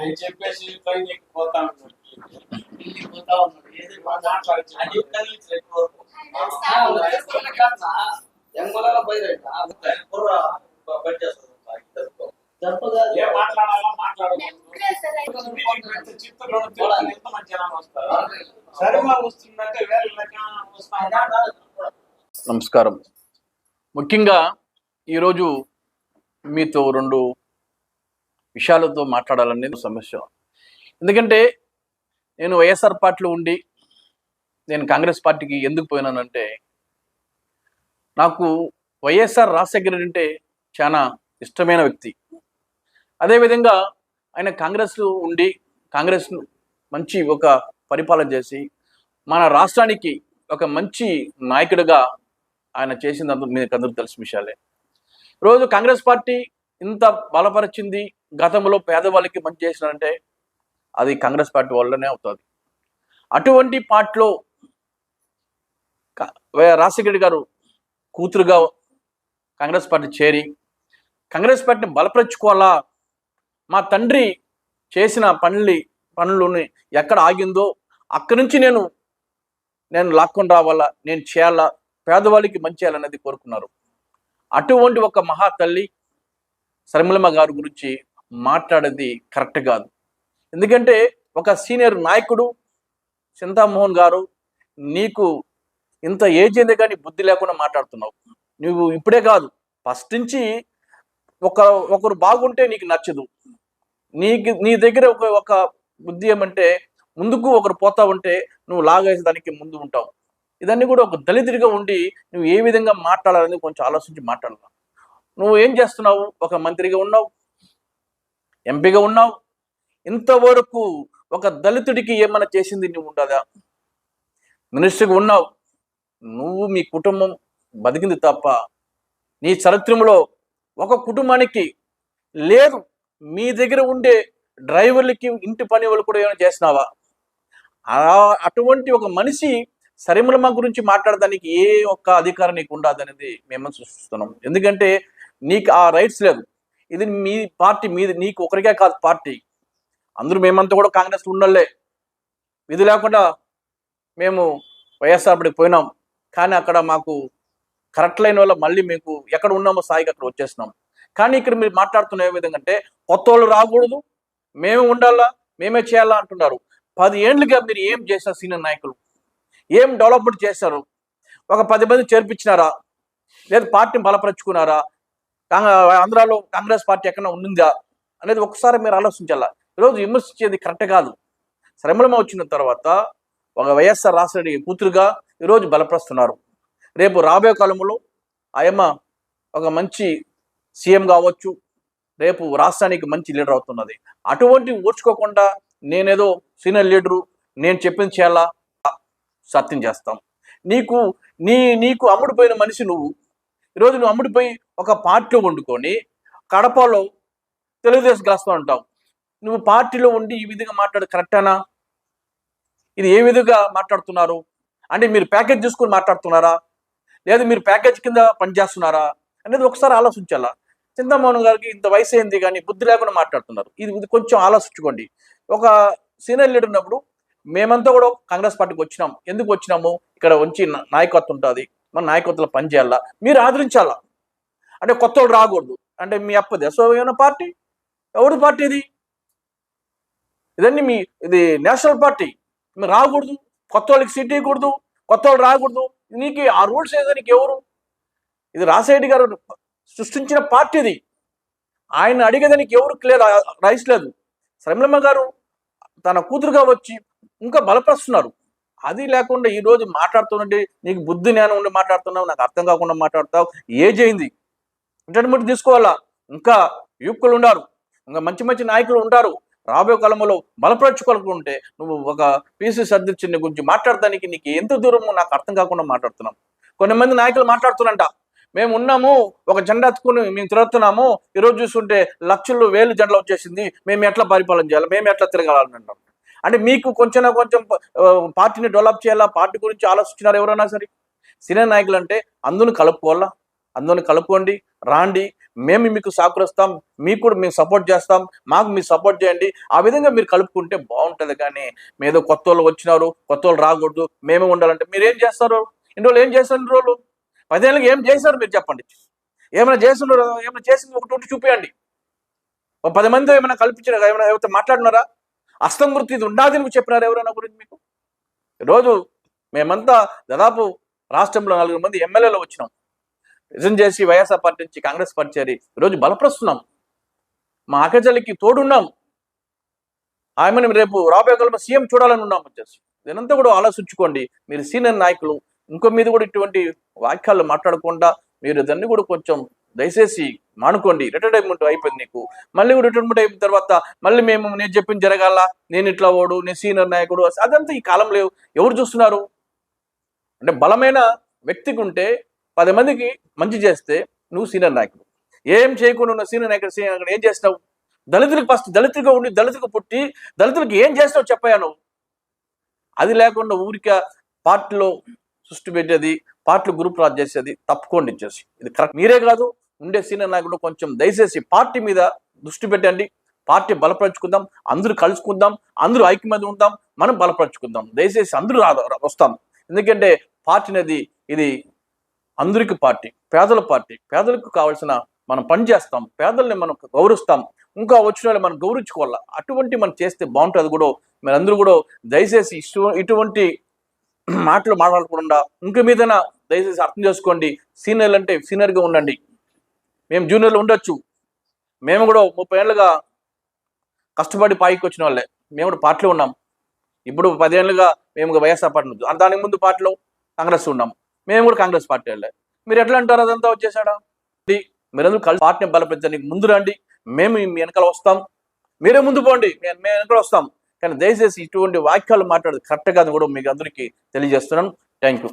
ఆయన చెప్పేసి ట్రైన్ ఎక్కిపోతా ఉన్నాడు ఢిల్లీ పోతా ఉన్నాడు ఏది మా దాంట్లో వచ్చి అది కదిలించు ఎక్కువ ఎంగోలలో బయట కుర్ర పనిచేస్తుంది చెప్పగా ఏం మాట్లాడాలో? మాట్లాడకూడదు. మీటింగ్ పెడితే చిత్తూరులో తిరుగుతారు, ఎంతమంది జనాలు వస్తారు? సరిగా వస్తుందంటే వేల లెక్క వస్తాయి. నమస్కారం. ముఖ్యంగా ఈరోజు మీతో రెండు విషయాలతో మాట్లాడాలనేది సమస్య. ఎందుకంటే నేను వైఎస్ఆర్ పార్టీలో ఉండి నేను కాంగ్రెస్ పార్టీకి ఎందుకు పోయినానంటే నాకు వైఎస్ఆర్ రాజశేఖర రెడ్డి అంటే చాలా ఇష్టమైన వ్యక్తి. అదేవిధంగా ఆయన కాంగ్రెస్లో ఉండి కాంగ్రెస్ మంచి ఒక పరిపాలన చేసి మన రాష్ట్రానికి ఒక మంచి నాయకుడిగా ఆయన చేసిందంతా మీకు అందరూ తెలిసిన విషయాలే. రోజు కాంగ్రెస్ పార్టీ ఇంత బలపరిచింది గతంలో పేదవాళ్ళకి మంచి చేసినారంటే అది కాంగ్రెస్ పార్టీ వల్లనే అవుతుంది. అటువంటి పార్టీలో క- రాజశేఖర గారు కూతురుగా కాంగ్రెస్ పార్టీ చేరి కాంగ్రెస్ పార్టీని బలపరుచుకోవాలా? మా తండ్రి చేసిన పనులు పనులని ఎక్కడ ఆగిందో అక్కడి నుంచి నేను నేను లాక్కొని రావాలా? నేను చేయాలా? పేదవాళ్ళకి మంచి చేయాలనేది కోరుకున్నారు. అటువంటి ఒక మహా తల్లి శర్మిలమ్మ గారి గురించి మాట్లాడేది కరెక్ట్ కాదు. ఎందుకంటే ఒక సీనియర్ నాయకుడు చింతామోహన్ గారు నీకు ఇంత ఏజ్ అయింది కానీ బుద్ధి లేకుండా మాట్లాడుతున్నావు. నువ్వు ఇప్పుడే కాదు ఫస్ట్ నుంచి ఒక ఒకరు బాగుంటే నీకు నచ్చదు. నీకు నీ దగ్గర ఒక ఒక బుద్ధి ఏమంటే ముందుకు ఒకరు పోతా ఉంటే నువ్వు లాగేసి దానికి ముందు ఉంటావు. ఇదన్నీ కూడా ఒక దళితుడిగా ఉండి నువ్వు ఏ విధంగా మాట్లాడాలని కొంచెం ఆలోచించి మాట్లాడాలి నువ్వు ఏం చేస్తున్నావు? ఒక మంత్రిగా ఉన్నావు. ఎంపీగా ఉన్నావు. ఇంతవరకు ఒక దళితుడికి ఏమైనా చేసింది నువ్వు ఉండదా? మినిస్టర్గా ఉన్నావు. నువ్వు మీ కుటుంబం బతికింది తప్ప నీ చరిత్రలో ఒక కుటుంబానికి లేదు. మీ దగ్గర ఉండే డ్రైవర్లకి ఇంటి పని వాళ్ళు కూడా ఏమైనా చేసినావా ఆ- అటువంటి ఒక మనిషి సరిమలమ్మ గురించి మాట్లాడడానికి ఏ ఒక్క అధికారం నీకు ఉండదు అనేది మేము సృష్టిస్తున్నాం ఎందుకంటే నీకు ఆ రైట్స్ లేదు. ఇది మీ పార్టీ మీది నీకు ఒకరికే కాదు పార్టీ అందరూ మేమంతా కూడా కాంగ్రెస్ ఉండలే ఇది లేకుండా మేము వైఎస్ఆర్ పోయినాం. కానీ అక్కడ మాకు కరెక్ట్ లైన్ వల్ల మళ్ళీ మీకు ఎక్కడ ఉన్నామో స్థాయికి అక్కడ వచ్చేస్తున్నాం కానీ ఇక్కడ మీరు మాట్లాడుతున్న ఏ విధంగా అంటే కొత్త వాళ్ళు రాకూడదు మేమే ఉండాలా మేమే చేయాలా అంటున్నారు. పది ఏళ్ళుగా మీరు ఏం చేశారు సీనియర్ నాయకులు? ఏం డెవలప్మెంట్ చేశారు? ఒక పది మంది చేర్పించినారా? లేదా పార్టీని బలపరుచుకున్నారా? ఆంధ్రాలో కాంగ్రెస్ పార్టీ ఎక్కడ ఉండిందా అనేది ఒకసారి మీరు ఆలోచించాలా? ఈరోజు విమర్శించేది కరెక్ట్ కాదు. శ్రమలమ వచ్చిన తర్వాత ఒక వైఎస్ఆర్ రాష్ట్ర కూతురుగా ఈరోజు బలపరుస్తున్నారు. రేపు రాబోయే కాలంలో ఆయమ్మ ఒక మంచి సీఎం కావచ్చు రేపు రాష్ట్రానికి మంచి లీడర్ అవుతున్నది. అటువంటి ఓర్చుకోకుండా నేనేదో సీనియర్ లీడరు నేను చెప్పింది చేయాలా? సత్యం చేస్తాం. నీకు నీ నీకు అమ్ముడుపోయిన మనిషి నువ్వు ఈరోజు నువ్వు అమ్ముడిపోయి ఒక పార్టీలో వండుకొని కడపలో తెలుగుదేశం గెలుస్తూ ఉంటావు. నువ్వు పార్టీలో ఉండి ఈ విధంగా మాట్లాడు కరెక్టేనా ఇది ఏ విధంగా మాట్లాడుతున్నారు? అంటే మీరు ప్యాకేజ్ చూసుకొని మాట్లాడుతున్నారా? లేదా మీరు ప్యాకేజ్ కింద పనిచేస్తున్నారా? అనేది ఒకసారి ఆలోచించాలా? చింతామోహన్ గారికి ఇంత వయసు అయింది కానీ బుద్ధి లేకుండా మాట్లాడుతున్నారు. ఇది ఇది కొంచెం ఆలోచించుకోండి. ఒక సీనియర్ లీడర్ ఉన్నప్పుడు మేమంతా కూడా కాంగ్రెస్ పార్టీకి వచ్చినాం. ఎందుకు వచ్చినాము? ఇక్కడ వచ్చి నాయకత్వం ఉంటుంది. మన నాయకత్వంలో పనిచేయాలా? మీరు ఆదరించాలా? అంటే కొత్త రాకూడదు. అంటే మీ అప్పది అసోమైన పార్టీ? ఎవరి పార్టీ ఇది? ఇదన్నీ మీ ఇది నేషనల్ పార్టీ. మీరు రాకూడదు. కొత్త వాళ్ళకి సీట్ ఇవ్వకూడదు. కొత్త వాళ్ళు రాకూడదు. నీకు ఆ రూల్స్ వేయడానికి ఎవరు? ఇది రాసిరెడ్డి గారు సృష్టించిన పార్టీ ఇది. ఆయన అడిగేదానికి ఎవరు క్లియర్ రైస్ లేదు. శ్రమలమ్మ గారు తన కూతురుగా వచ్చి ఇంకా బలపరుస్తున్నారు. అది లేకుండా ఈరోజు మాట్లాడుతున్నట్టు మాట్లాడుతుంటే నీకు బుద్ధి జ్ఞానం ఉండి మాట్లాడుతున్నావు నాకు అర్థం కాకుండా మాట్లాడతావు ఏ అయింది. ఇంటర్మీడియట్ తీసుకోవాలా? ఇంకా యువకులు ఉన్నారు ఇంకా మంచి మంచి నాయకులు ఉంటారు. రాబోయే కాలంలో బలపరచుకోవాలనుకుంటే నువ్వు ఒక పీసీ అధ్యక్షుని గురించి మాట్లాడటానికి నీకు ఎంత దూరం నాకు అర్థం కాకుండా మాట్లాడుతున్నాం. కొంతమంది నాయకులు మాట్లాడుతున్నంట మేము ఉన్నాము ఒక జెండా ఎత్తుకుని మేము తిరుగుతున్నాము ఈరోజు చూస్తుంటే లక్షలు వేలు జెండలు వచ్చేసింది మేము ఎట్లా పరిపాలన చేయాలి మేము ఎట్లా తిరగాలని అంటాం అంటే మీకు కొంచెం కొంచెం పార్టీని డెవలప్ చేయాలా? పార్టీ గురించి ఆలోచించినారు ఎవరైనా సరే? సీనియర్ నాయకులు అంటే అందరిని కలుపుకోవాలా? అందరిని కలుపుకోండి రాండి. మేము మీకు సహకరిస్తాం మీకు కూడా మేము సపోర్ట్ చేస్తాం మాకు మీరు సపోర్ట్ చేయండి. ఆ విధంగా మీరు కలుపుకుంటే బాగుంటుంది కానీ మీదో కొత్త వాళ్ళు వచ్చినారు కొత్త వాళ్ళు రాకూడదు మేమే ఉండాలంటే మీరు ఏం చేస్తారు? ఇన్ని రోజులు ఏం చేస్తారు ఇన్ని రోజులు? పదేళ్ళకి ఏం చేశారు మీరు చెప్పండి. ఏమైనా చేస్తున్నారు? ఏమైనా చేసింది? ఒకటి ఒకటి చూపించండి ఒక పది మంది ఏమైనా కల్పించారు? ఏమైనా ఎవరితో మాట్లాడినారా? అస్తమృతి గుర్తు ఇది ఉండాది నువ్వు చెప్పినారు ఎవరైనా గురించి మీకు? ఈరోజు మేమంతా దాదాపు రాష్ట్రంలో నలుగురు మంది ఎమ్మెల్యేలు వచ్చినాం. రిజైన్ చేసి వైఎస్ఆర్ పార్టీ నుంచి కాంగ్రెస్ పార్టీ చేరి ఈరోజు బలపరుస్తున్నాం. మా అక్కచెల్లికి తోడున్నాం. ఆమెను రేపు రాబోయే కాలంలో సీఎం చూడాలని ఉన్నాం వచ్చేసి. దీనంతా కూడా ఆలోచించుకోండి. మీరు సీనియర్ నాయకులు ఇంకో మీద కూడా ఇటువంటి వాక్యాలు మాట్లాడకుండా మీరు దాన్ని కూడా కొంచెం దయచేసి మానుకోండి రిటైర్మెంట్ అయిపోయింది నీకు. మళ్ళీ రిటైర్మెంట్ అయిపోయిన తర్వాత మళ్ళీ మేము నేను చెప్పింది జరగాల? నేను ఇట్లా ఓడు నేను సీనియర్ నాయకుడు అదంతా ఈ కాలంలో ఎవరు చూస్తున్నారు? అంటే బలమైన వ్యక్తికి ఉంటే పది మందికి మంచి చేస్తే నువ్వు సీనియర్ నాయకుడు. ఏం చేయకుండా ఉన్న సీనియర్ నాయకుడు సీనియర్ నాయకుడు ఏం చేస్తావు? దళితులకు ఫస్ట్ దళితులుగా ఉండి దళితులకు పుట్టి దళితులకు ఏం చేస్తావు చెప్పాయా నువ్వు? అది లేకుండా ఊరిక పార్టీలో సృష్టి పెట్టేది పార్టీలు గ్రూప్ రాజ్ చేసేది తప్పుకోండి చేసి ఇది కరెక్ట్. మీరే కాదు ఉండే సీనియర్ నాయకుడు కొంచెం దయచేసి పార్టీ మీద దృష్టి పెట్టండి. పార్టీ బలపరుచుకుందాం. అందరూ కలుసుకుందాం. అందరూ ఐక్యమత్యం ఉందాం. మనం బలపరుచుకుందాం. దయచేసి అందరూ వస్తాం. ఎందుకంటే పార్టీ అనేది ఇది అందరికి పార్టీ పేదల పార్టీ. పేదలకు కావాల్సిన మనం పని చేస్తాం. పేదల్ని మనం గౌరవిస్తాం. ఇంకా వచ్చిన వాళ్ళు మనం గౌరవించుకోవాలి? అటువంటి మనం చేస్తే బాగుంటుంది. కూడా మీరందరూ కూడా దయచేసి ఇటు- ఇటువంటి మాటలు మాట్లాడకుండా ఇంక మీదైనా దయచేసి అర్థం చేసుకోండి. సీనియర్లు అంటే సీనియర్గా ఉండండి. మేము జూనియర్లు ఉండొచ్చు. మేము కూడా ముప్పై ఏళ్ళుగా కష్టపడి పైకి వచ్చిన వాళ్ళే. మేము కూడా పార్టీలో ఉన్నాం. ఇప్పుడు పదేళ్ళుగా మేము వైఎస్ఆర్ పార్టీ నుంచి దానికి ముందు పార్టీలో కాంగ్రెస్ ఉన్నాం. మేము కూడా కాంగ్రెస్ పార్టీ వెళ్ళే. మీరు ఎట్లా అంటారు అదంతా వచ్చేసాడా? మీరందరూ కలిసి పార్టీని బలపెట్టడానికి ముందు రండి. మేము మీ వెనకాల వస్తాం. మీరే ముందు పోండి. మేము మేము వెనకాల వస్తాం. కానీ దయచేసి ఇటువంటి వాక్యాలు మాట్లాడేది కరెక్ట్ కాదు కూడా మీకు అందరికీ తెలియజేస్తున్నాను. Thank you